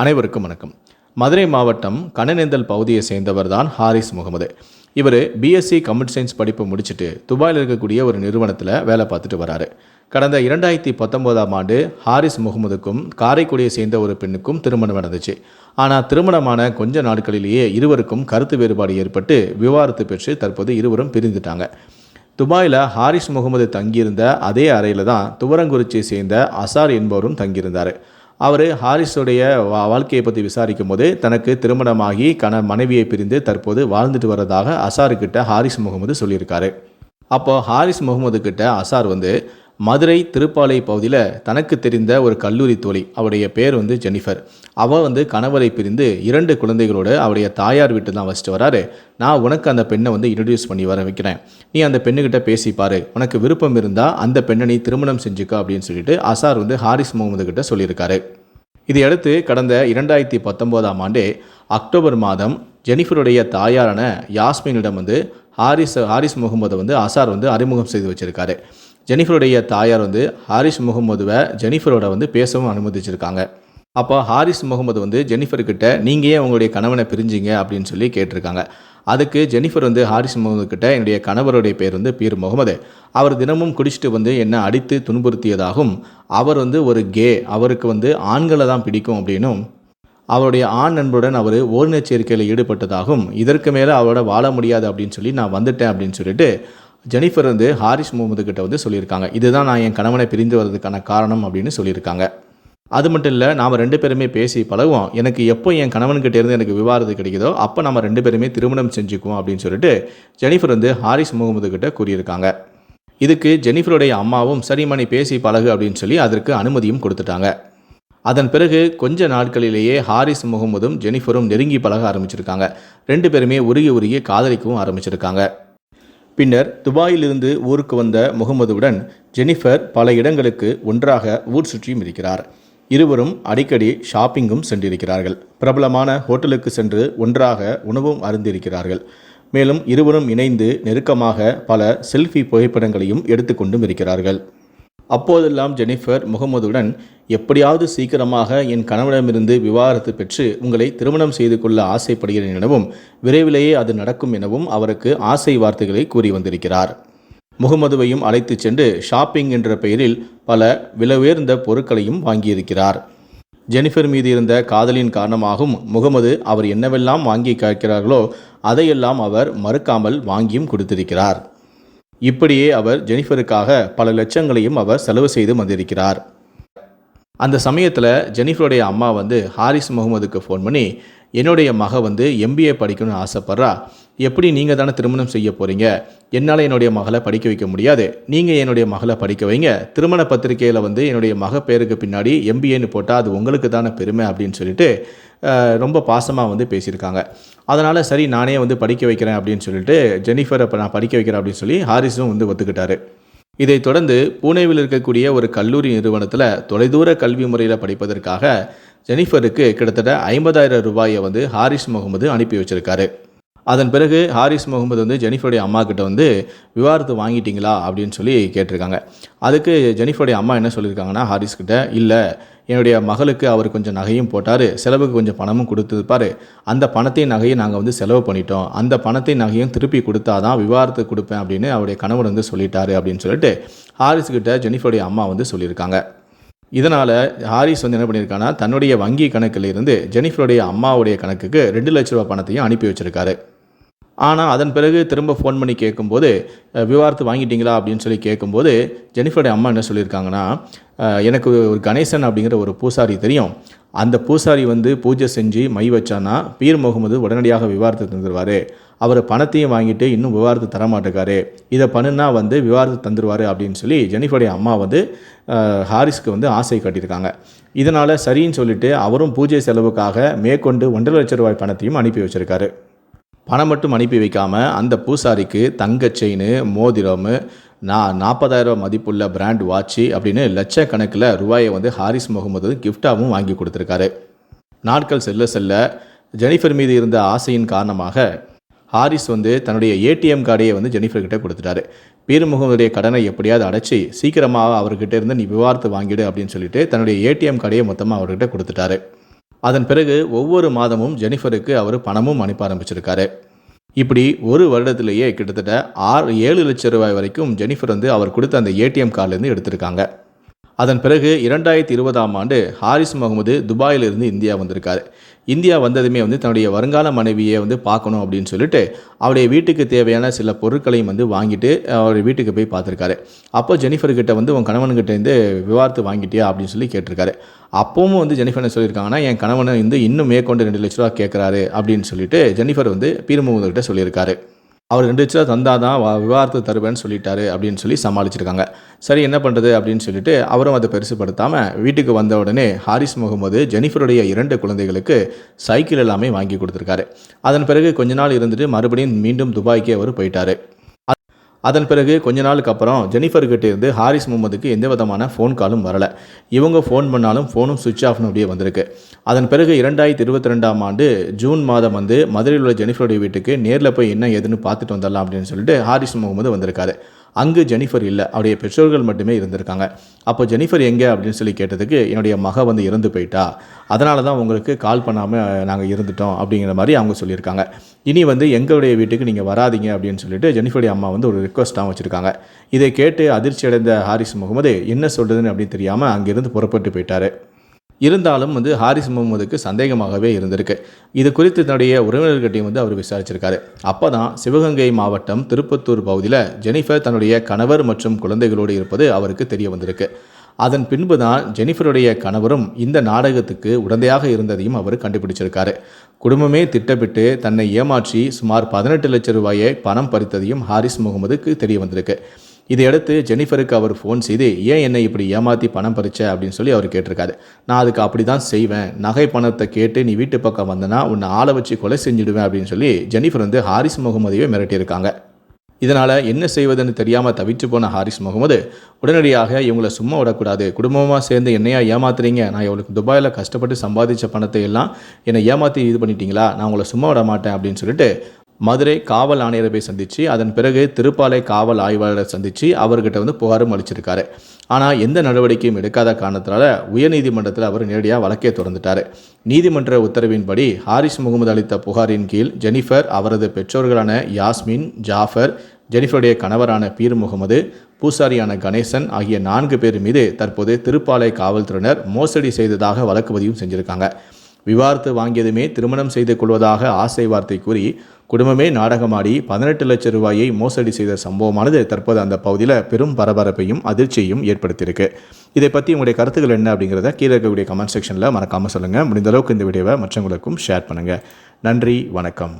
அனைவருக்கும் வணக்கம். மதுரை மாவட்டம் கண்ணனேந்தல் பகுதியை சேர்ந்தவர் தான் ஹாரிஸ் முகமது. இவர் பிஎஸ்சி கம்ப்யூட்டர் சயின்ஸ் படிப்பு முடிச்சுட்டு துபாயில் இருக்கக்கூடிய ஒரு நிறுவனத்தில் வேலை பார்த்துட்டு வராரு. கடந்த இரண்டாயிரத்தி பத்தொம்போதாம் ஆண்டு ஹாரிஸ் முகமதுக்கும் காரைக்குடியை சேர்ந்த ஒரு பெண்ணுக்கும் திருமணம் நடந்துச்சு. ஆனால் திருமணமான கொஞ்ச நாட்களிலேயே இருவருக்கும் கருத்து வேறுபாடு ஏற்பட்டு விவாதத்து பெற்று தற்போது இருவரும் பிரிந்துட்டாங்க. துபாயில் ஹாரிஸ் முகமது தங்கியிருந்த அதே அறையில் தான் துவரங்குறிச்சியை சேர்ந்த அசார் என்பவரும் தங்கியிருந்தார். அவர் ஹாரிஸுடைய வா- வாழ்க்கையை பற்றி விசாரிக்கும் போது தனக்கு திருமணமாகி கண மனைவியை பிரிந்து தற்போது வாழ்ந்துட்டு வர்றதாக அசாருக்கிட்ட ஹாரிஸ் முகமது சொல்லியிருக்காரு. அப்போ ஹாரிஸ் முகமது கிட்ட அசார் வந்து மதுரை திருப்பாலை பகுதியில் தனக்கு தெரிந்த ஒரு கல்லூரி தோழி. அவருடைய பேர் வந்து ஜெனிஃபர். அவள் வந்து கணவரை பிரிந்து இரண்டு குழந்தைகளோடு அவருடைய தாயார் வீட்டு தான் வச்சுட்டு வராரு. நான் உனக்கு அந்த பெண்ணை வந்து இன்ட்ரடியூஸ் பண்ணி வர வைக்கிறேன். நீ அந்த பெண்ணுக்கிட்ட பேசி உனக்கு விருப்பம் இருந்தால் அந்த பெண்ணை நீ திருமணம் செஞ்சுக்க அப்படின்னு சொல்லிட்டு அசார் வந்து ஹாரிஸ் முகமது கிட்ட சொல்லியிருக்காரு. இதையடுத்து கடந்த இரண்டாயிரத்தி பத்தொம்போதாம் ஆண்டு அக்டோபர் மாதம் ஜெனிஃபருடைய தாயாரான யாஸ்மினிடம் வந்து ஹாரிஸ் ஹாரிஸ் முகமதை வந்து அசார் வந்து அறிமுகம் செய்து வச்சிருக்காரு. ஜெனிஃபருடைய தாயார் வந்து ஹாரிஸ் முகமதுவை ஜெனிஃபரோட வந்து பேசவும் அனுமதிச்சிருக்காங்க. அப்போ ஹாரிஸ் முகமது வந்து ஜெனிஃபர்கிட்ட நீங்கள் ஏன் உங்களுடைய கணவனை பிரிஞ்சிங்க அப்படின்னு சொல்லி கேட்டிருக்காங்க. அதுக்கு ஜெனிஃபர் வந்து ஹாரிஸ் முகமது கிட்ட என்னுடைய கணவருடைய பேர் வந்து பீர் முகமது. அவர் தினமும் குடிச்சிட்டு வந்து என்னை அடித்து துன்புறுத்தியதாகவும் அவர் வந்து ஒரு கே அவருக்கு வந்து ஆண்களை தான் பிடிக்கும் அப்படின்னும் அவருடைய ஆண் நண்பருடன் அவர் ஓரினச் சேர்க்கையில் ஈடுபட்டதாகவும் இதற்கு மேலே அவரோட வாழ முடியாது அப்படின்னு சொல்லி நான் வந்துட்டேன் அப்படின்னு சொல்லிட்டு ஜெனிஃபர் வந்து ஹாரிஸ் முகமது கிட்ட வந்து சொல்லியிருக்காங்க. இதுதான் நான் என் கணவனை பிரிந்து வர்றதுக்கான காரணம் அப்படின்னு சொல்லியிருக்காங்க. அது மட்டும் இல்லை நாம் ரெண்டு பேருமே பேசி பழகுவோம். எனக்கு எப்போ என் கணவன்கிட்ட இருந்து எனக்கு விவாதத்து கிடைக்குதோ அப்போ நம்ம ரெண்டு பேருமே திருமணம் செஞ்சுக்குவோம் அப்படின்னு சொல்லிட்டு ஜெனிஃபர் வந்து ஹாரிஸ் முகமது கிட்ட கூறியிருக்காங்க. இதுக்கு ஜெனிஃபருடைய அம்மாவும் சரிம்மா நீ பேசி பழகு அப்படின்னு சொல்லி அதற்கு அனுமதியும் கொடுத்துட்டாங்க. அதன் பிறகு கொஞ்ச நாட்களிலேயே ஹாரிஸ் முகமதும் ஜெனிஃபரும் நெருங்கி பழக ஆரம்பிச்சிருக்காங்க. ரெண்டு பேருமே உருகி உருகி காதலிக்கவும் ஆரம்பிச்சிருக்காங்க. பின்னர் துபாயிலிருந்து ஊருக்கு வந்த முகமதுவுடன் ஜெனிஃபர் பல இடங்களுக்கு ஒன்றாக ஊர் சுற்றியும் இருக்கிறார். இருவரும் அடிக்கடி ஷாப்பிங்கும் சென்றிருக்கிறார்கள். பிரபலமான ஹோட்டலுக்கு சென்று ஒன்றாக உணவும் அருந்திருக்கிறார்கள் மேலும் இருவரும் இணைந்து நெருக்கமாக பல செல்ஃபி புகைப்படங்களையும் எடுத்துக்கொண்டும் இருக்கிறார்கள். அப்போதெல்லாம் ஜெனிஃபர் முகமதுடன் எப்படியாவது சீக்கிரமாக என் கணவனிடமிருந்து விவாகரத்து பெற்று உங்களை திருமணம் செய்து கொள்ள ஆசைப்படுகிறேன் எனவும் விரைவிலேயே அது நடக்கும் எனவும் அவருக்கு ஆசை வார்த்தைகளை கூறி வந்திருக்கிறார். முகமதுவையும் அழைத்துச் சென்று ஷாப்பிங் என்ற பெயரில் பல விலவேர்ந்த பொருட்களையும் வாங்கியிருக்கிறார். ஜெனிஃபர் மீது இருந்த காதலின் காரணமாகவும் முகமது அவர் என்னவெல்லாம் வாங்கி கேட்கிறார்களோ அதையெல்லாம் அவர் மறுக்காமல் வாங்கியும் கொடுத்திருக்கிறார். இப்படியே அவர் ஜெனிஃபருக்காக பல லட்சங்களையும் அவர் செலவு செய்து வந்திருக்கிறார். அந்த சமயத்தில் ஜெனிஃபருடைய அம்மா வந்து ஹாரிஸ் முகமதுக்கு ஃபோன் பண்ணி என்னுடைய மக வந்து எம்பிஏ படிக்கணும்னு ஆசைப்பட்றா. எப்படி நீங்கள் தானே திருமணம் செய்ய போகிறீங்க என்னால் என்னுடைய மகளை படிக்க வைக்க முடியாது. நீங்கள் என்னுடைய மகளை படிக்க வைங்க. திருமண பத்திரிகையில் வந்து என்னுடைய மக பேருக்கு பின்னாடி எம்பிஏன்னு போட்டால் அது உங்களுக்கு தானே பெருமை அப்படின்னு சொல்லிட்டு ரொம்ப பாசமாக வந்து பேசியிருக்காங்க. அதனால் சரி நானே வந்து படிக்க வைக்கிறேன் அப்படின்னு சொல்லிட்டு ஜெனிஃபர் அப்போ நான் படிக்க வைக்கிறேன் அப்படின்னு சொல்லி ஹாரிஸும் வந்து ஒத்துக்கிட்டாரு. இதைத் தொடர்ந்து பூனேவில் இருக்கக்கூடிய ஒரு கல்லூரி நிறுவனத்தில் தொலைதூர கல்வி முறையில் படிப்பதற்காக ஜெனிஃபருக்கு கிட்டத்தட்ட ஐம்பதாயிரம் ரூபாயை வந்து ஹாரிஸ் முகமது அனுப்பி வச்சிருக்காரு. அதன் பிறகு ஹாரிஸ் முகமது வந்து ஜெனிஃபருடைய அம்மா கிட்ட வந்து விவாகரத்து வாங்கிட்டீங்களா? அப்படின்னு சொல்லி கேட்டிருக்காங்க. அதுக்கு ஜெனிஃபருடைய அம்மா என்ன சொல்லியிருக்காங்கன்னா ஹாரிஸ் கிட்ட இல்லை என்னுடைய மகளுக்கு அவர் கொஞ்சம் நகையும் போட்டார் செலவுக்கு கொஞ்சம் பணமும் கொடுத்துருப்பாரு. அந்த பணத்தையும் நகையும் நாங்கள் வந்து செலவு பண்ணிட்டோம். அந்த பணத்தையும் நகையும் திருப்பி கொடுத்தாதான் விவாகரத்து கொடுப்பேன் அப்படின்னு அவருடைய கணவர் வந்து சொல்லிட்டாரு அப்படின்னு சொல்லிட்டு ஹாரிஸ் கிட்ட ஜெனிஃபருடைய அம்மா வந்து சொல்லியிருக்காங்க. இதனால் ஹாரிஸ் வந்து என்ன பண்ணியிருக்காங்கன்னா தன்னுடைய வங்கி கணக்கில் இருந்து ஜெனிஃபருடைய அம்மாவுடைய கணக்குக்கு ரெண்டு லட்ச ரூபா பணத்தையும் அனுப்பி வச்சிருக்காரு. ஆனால் அதன் பிறகு திரும்ப ஃபோன் பண்ணி கேட்கும்போது விவாரத்து வாங்கிட்டீங்களா? அப்படின்னு சொல்லி கேட்கும்போது ஜெனிஃபருடைய அம்மா என்ன சொல்லியிருக்காங்கன்னா எனக்கு ஒரு கணேசன் அப்படிங்கிற ஒரு பூசாரி தெரியும். அந்த பூசாரி வந்து பூஜை செஞ்சு மை வச்சானா பீர் முகமது உடனடியாக விவாகரத்து தந்துடுவார் அவர் பணத்தையும் வாங்கிட்டு இன்னும் விவாகரத்து தர மாட்டேக்காரு இதை பண்ணுனா வந்து விவாகரத்து தந்துடுவார் அப்படின்னு சொல்லி ஜெனிஃபருடைய அம்மா வந்து ஹாரிஸ்க்கு வந்து ஆசை காட்டியிருக்காங்க. இதனால் சரின்னு சொல்லிட்டு அவரும் பூஜை செலவுக்காக மேற்கொண்டு ஒன்றரை லட்ச ரூபாய் பணத்தையும் அனுப்பி வச்சுருக்காரு. பணம் மட்டும் அனுப்பி வைக்காமல் அந்த பூசாரிக்கு தங்க செயின் மோதிரம் நான் நாற்பதாயிரம் மதிப்புள்ள பிராண்ட் வாட்சி அப்படின்னு லட்சக்கணக்கில் ரூபாயை வந்து ஹாரிஸ் முகமது கிஃப்டாகவும் வாங்கி கொடுத்துருக்காரு. நாட்கள் செல்ல செல்ல ஜெனிஃபர் மீது இருந்த ஆசையின் காரணமாக ஹாரிஸ் வந்து தன்னுடைய ஏடிஎம் கார்டையை வந்து ஜெனிஃபர்கிட்ட கொடுத்துட்டாரு. பீர் முகமதுடைய கடனை எப்படியாவது அடைச்சி சீக்கிரமாக அவர்கிட்ட இருந்து நீ விவாரத்து வாங்கிடு அப்படின்னு சொல்லிட்டு தன்னுடைய ஏடிஎம் கார்டையை மொத்தமாக அவர்கிட்ட கொடுத்துட்டாரு. அதன் பிறகு ஒவ்வொரு மாதமும் ஜெனிஃபருக்கு அவர் பணமும் அனுப்ப ஆரம்பிச்சிருக்காரு. இப்படி ஒரு வருடத்திலேயே கிட்டத்தட்ட ஆறு ஏழு லட்சம் ரூபாய் வரைக்கும் ஜெனிஃபர் வந்து அவர் கொடுத்த அந்த ஏடிஎம் கார்டுலேருந்து எடுத்திருக்காங்க. அதன் பிறகு இரண்டாயிரத்தி இருபதாம் ஆண்டு ஹாரிஸ் முகமது துபாயிலிருந்து இந்தியா வந்திருக்காரு. இந்தியா வந்ததுமே வந்து தன்னுடைய வருங்கால மனைவியை வந்து பார்க்கணும் அப்படின்னு சொல்லிட்டு அவருடைய வீட்டுக்கு தேவையான சில பொருட்களையும் வந்து வாங்கிட்டு அவருடைய வீட்டுக்கு போய் பார்த்துருக்காரு. அப்போ ஜெனிஃபர்கிட்ட வந்து உன் கணவன்கிட்ட இருந்து விவாரத்து வாங்கிட்டியா அப்படின்னு சொல்லி கேட்டிருக்காரு. அப்பவும் வந்து ஜெனிஃபர் என்ன சொல்லியிருக்காங்கன்னா என் கணவனை வந்து இன்னும் மேற்கொண்டு ரெண்டு லட்ச ரூபா கேட்குறாரு அப்படின்னு சொல்லிட்டு ஜெனிஃபர் வந்து பீரமுகமது சொல்லியிருக்காரு. அவர் ரெண்டு லட்ச ரூபா தந்தால் தான் விவாதத்தை தருவேன்னு சொல்லிட்டாரு அப்படின்னு சொல்லி சமாளிச்சிருக்காங்க. சரி என்ன பண்ணுறது அப்படின்னு சொல்லிட்டு அவரும் அதை பெருசுப்படுத்தாமல் வீட்டுக்கு வந்த உடனே ஹாரிஸ் முகமது ஜெனிஃபருடைய இரண்டு குழந்தைகளுக்கு சைக்கிள் எல்லாமே வாங்கி கொடுத்துருக்காரு. அதன் பிறகு கொஞ்ச நாள் இருந்துட்டு மறுபடியும் மீண்டும் துபாய்க்கு அவர் போயிட்டாரு. அதன் பிறகு கொஞ்ச நாளுக்கு அப்புறம் ஜெனிஃபர் இருந்து ஹாரிஸ் முகமதுக்கு எந்த விதமான ஃபோன் காலும் வரலை. இவங்க ஃபோன் பண்ணாலும் ஃபோனும் சுவிட்ச் ஆஃப்னு அப்படியே வந்திருக்கு. அதன் பிறகு இரண்டாயிரத்தி இருபத்தி ரெண்டாம் ஆண்டு ஜூன் மாதம் வந்து மதுரையில் உள்ள ஜெனிஃபருடைய வீட்டுக்கு நேரில் போய் என்ன ஏதுன்னு பார்த்துட்டு வந்துடலாம் அப்படின்னு சொல்லிட்டு ஹாரிஸ் முகமது வந்திருக்காரு. அங்கு ஜெனிஃபர் இல்லை. அவருடைய பெற்றோர்கள் மட்டுமே இருந்திருக்காங்க. அப்போ ஜெனிஃபர் எங்கே அப்படின்னு சொல்லி கேட்டதுக்கு என்னுடைய மக வந்து இறந்து போயிட்டா. அதனால தான் உங்களுக்கு கால் பண்ணாமல் நாங்கள் இருந்துட்டோம் அப்படிங்கிற மாதிரி அவங்க சொல்லியிருக்காங்க. இனி வந்து எங்களுடைய வீட்டுக்கு நீங்கள் வராதீங்க அப்படின்னு சொல்லிட்டு ஜெனிஃபருடைய அம்மா வந்து ஒரு ரிக்வஸ்ட்டாக வச்சுருக்காங்க. இதை கேட்டு அதிர்ச்சி அடைந்த ஹாரிஸ் முகமது என்ன சொல்கிறதுன்னு அப்படின்னு தெரியாமல் அங்கேருந்து புறப்பட்டு போயிட்டார். இருந்தாலும் வந்து ஹாரிஸ் முகமதுக்கு சந்தேகமாகவே இருந்திருக்கு. இது குறித்து தன்னுடைய உறவினர்கிட்டையும் வந்து அவர் விசாரிச்சிருக்காரு. அப்போ தான் சிவகங்கை மாவட்டம் திருப்பத்தூர் பகுதியில் ஜெனிஃபர் தன்னுடைய கணவர் மற்றும் குழந்தைகளோடு இருப்பது அவருக்கு தெரிய வந்திருக்கு. அதன் பின்பு தான் ஜெனிஃபருடைய கணவரும் இந்த நாடகத்துக்கு உடந்தையாக இருந்ததையும் அவர் கண்டுபிடிச்சிருக்காரு. குடும்பமே திட்டமிட்டு தன்னை ஏமாற்றி சுமார் பதினெட்டு லட்சம் ரூபாயை பணம் பறித்ததையும் ஹாரிஸ் முகமதுக்கு தெரிய வந்திருக்கு இதையடுத்து ஜெனிஃபருக்கு அவர் ஃபோன் செய்து ஏன் என்னை இப்படி ஏமாற்றி பணம் பறிச்ச? அப்படின்னு சொல்லி அவர் கேட்டிருக்காரு. நான் அதுக்கு அப்படி தான் செய்வேன். நகை பணத்தை கேட்டு நீ வீட்டு பக்கம் வந்தனா உன்னை ஆளை வச்சு கொலை செஞ்சுடுவேன். அப்படின்னு சொல்லி ஜெனிஃபர் வந்து ஹாரிஸ் முகமதையே மிரட்டியிருக்காங்க. இதனால் என்ன செய்வதுன்னு தெரியாமல் தவிச்சு போன ஹாரிஸ் முகமது உடனடியாக இவங்களை சும்மா விடக்கூடாது குடும்பமாக சேர்ந்து என்னையா ஏமாத்துறீங்க? நான் இவளுக்கு துபாயில் கஷ்டப்பட்டு சம்பாதிச்ச பணத்தை எல்லாம் என்னை ஏமாற்றி இது பண்ணிட்டீங்களா? நான் உங்களை சும்மா விட மாட்டேன் அப்படின்னு சொல்லிட்டு மதுரை காவல் ஆணையரை போய் சந்தித்து அதன் பிறகு திருப்பாலை காவல் ஆய்வாளரை சந்தித்து அவர்கிட்ட வந்து புகாரும் அளிச்சிருக்காரு. ஆனால் எந்த நடவடிக்கையும் எடுக்காத காரணத்தினால உயர்நீதிமன்றத்தில் அவர் நேரடியாக வழக்கே தொடர்ந்துட்டார். நீதிமன்ற உத்தரவின்படி ஹாரிஸ் முகமது அளித்த புகாரின் கீழ் ஜெனிஃபர் அவரது பெற்றோர்களான யாஸ்மின் ஜாஃபர் ஜெனிஃபருடைய கணவரான பீர் முகமது பூசாரியான கணேசன் ஆகிய நான்கு பேர் மீது தற்போது திருப்பாலை காவல்துறையினர் மோசடி செய்ததாக வழக்கு பதிவும் செஞ்சுருக்காங்க. விவாரத்து வாங்கியதுமே திருமணம் செய்து கொள்வதாக ஆசை வார்த்தை கூறி குடும்பமே நாடகமாடி பதினெட்டு லட்சம் ரூபாயை மோசடி செய்த சம்பவமானது தற்போது அந்த பகுதியில் பெரும் பரபரப்பையும் அதிர்ச்சியையும் ஏற்படுத்தியிருக்கு. இதை பற்றி உங்களுடைய கருத்துக்கள் என்ன அப்படிங்கிறத கீழே இருக்கக்கூடிய கமெண்ட் செக்ஷனில் மறக்காமல் சொல்லுங்கள் முடிந்த அளவுக்கு இந்த வீடியோவை மற்றவங்களுக்கும் ஷேர் பண்ணுங்கள் நன்றி வணக்கம்.